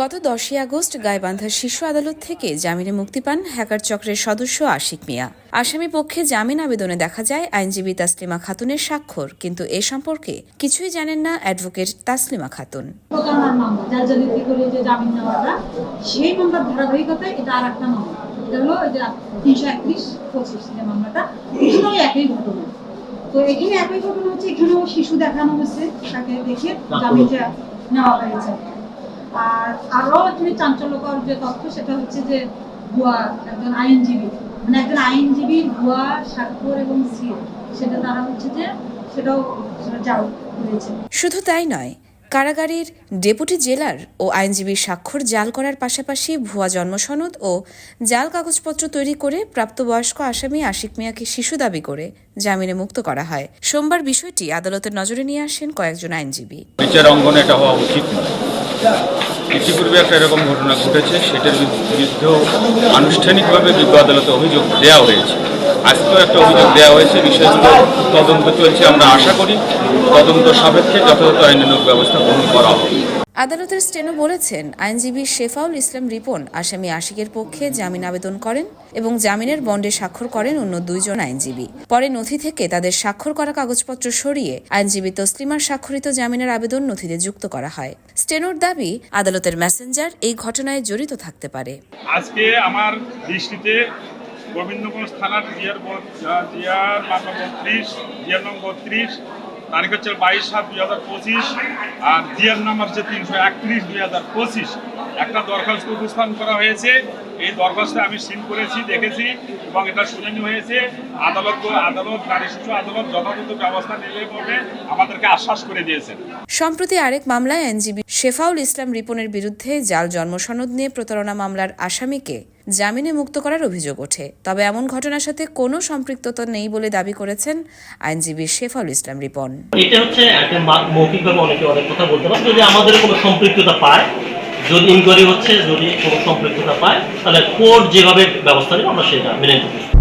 গত দশই আগস্ট গাইবান্ধার শীর্ষ আদালত থেকে জামিনে মুক্তি পান হ্যাকার চক্রের সদস্য আশিক মিয়া। আসামি পক্ষে জামিন আবেদনে দেখা যায় আইনজীবী তাসলিমা খাতুনের স্বাক্ষর কিন্তু এ সম্পর্কে কিছুই জানেন না অ্যাডভোকেট তাসলিমা খাতুন। প্রতারণার মামলা যার জালিয়াতি করে যে জামিন নেওয়াটা সেই মামলার ধারাবাহিকতায় এটা আর একটা মামলা। এটা হলো তিনশো একত্রিশ পঁচিশ যে মামলাটা একই ঘটনা। তো এখানে একই ঘটনা হচ্ছে এখানেও শিশু দেখানো হয়েছে তাকে দেখে জামিনটা নেওয়া হয়েছে। আর আরও এখানে চাঞ্চল্যকর যে তথ্য সেটা হচ্ছে যে ভুয়া একজন আইনজীবী মানে একজন আইনজীবী ভুয়া স্বাক্ষর এবং সিল সেটা তারা হচ্ছে যে সেটাও সেটা জাল হয়েছে। শুধু তাই নয় কারাগারের ডেপুটি জেলার ও আইনজীবীর স্বাক্ষর জাল করার পাশাপাশি ভুয়া জন্মসনদ ও জাল কাগজপত্র তৈরি করে প্রাপ্তবয়স্ক আসামি আশিক মিয়াকে শিশু দাবি করে জামিনে মুক্ত করা হয়। সোমবার বিষয়টি আদালতের নজরে নিয়ে আসেন কয়েকজন আইনজীবী। বিচার অঙ্গনে এটা হওয়া উচিত নয়। ইতিপূর্বে একটা এরকম ঘটনা ঘটেছে, সেটার বিরুদ্ধেও আনুষ্ঠানিকভাবে বিজ্ঞ আদালতে অভিযোগ দেওয়া হয়েছে। আজকেও একটা অভিযোগ দেওয়া হয়েছে বিষয়গুলো তদন্ত চলছে, আমরা আশা করি তদন্ত সাপেক্ষে যথাযথ আইনানুক ব্যবস্থা গ্রহণ করা হবে আদালতের স্টেনো বলেছেন, আইনজীবী শেফাউল ইসলাম রিপন আসামি আশিকের পক্ষে জামিন আবেদন করেন এবং জামিনের বন্ডে স্বাক্ষর করেন অন্য দুইজন আইনজীবী। পরে নথি থেকে তাদের স্বাক্ষর করা কাগজপত্র সরিয়ে আইনজীবী তসলিমার স্বাক্ষরিত জামিনের আবেদন নথিতে যুক্ত করা হয়। স্টেনোর দাবি, আদালতের মেসেঞ্জার এই ঘটনায় জড়িত থাকতে পারে। আজকে আমার দৃষ্টিতে গোবিন্দগঞ্জ থানার জিয়ার জিয়ার মামলা বত্রিশ, জিয়ার নং বত্রিশ তারিখ হচ্ছে বাইশ সাত দুই হাজার পঁচিশ আর জিয়ার নাম্বার হচ্ছে তিনশো একত্রিশ দুই হাজার পঁচিশ। একটা দরখাস্ত উপস্থান করা হয়েছে। এই দরখাস্তে আমি সিল করেছি দেখেছি এবং এটা শুনানি হয়েছে। আদালত আদালত নারী শিশু আদালত যথাযথ ব্যবস্থা নেবে বলে আমাদেরকে আশ্বাস করে দিয়েছেন। সম্প্রতি আরেক মামলায় আইনজীবী শেফাউল ইসলাম রিপনের বিরুদ্ধে জাল জন্মসনদ নিয়ে প্রতারণা মামলার আসামিকে জামিনে মুক্ত করার অভিযোগ ওঠে। তবে এমন ঘটনার সাথে কোনো সম্পৃক্ততা নেই বলে দাবি করেছেন আইনজীবী শেফাউল ইসলাম রিপন। এটা হচ্ছে একটা মৌখিকভাবে অনেকে অনেক কথা বলতে পারে। যদি আমাদের কোনো সম্পৃক্ততা পায় যদি ইনকোয়ারি হচ্ছে, যদি কোনো সম্পৃক্ততা পায়, তাহলে কোর্ট যেভাবে ব্যবস্থা নেবে, আমরা সেটা মেনে নেব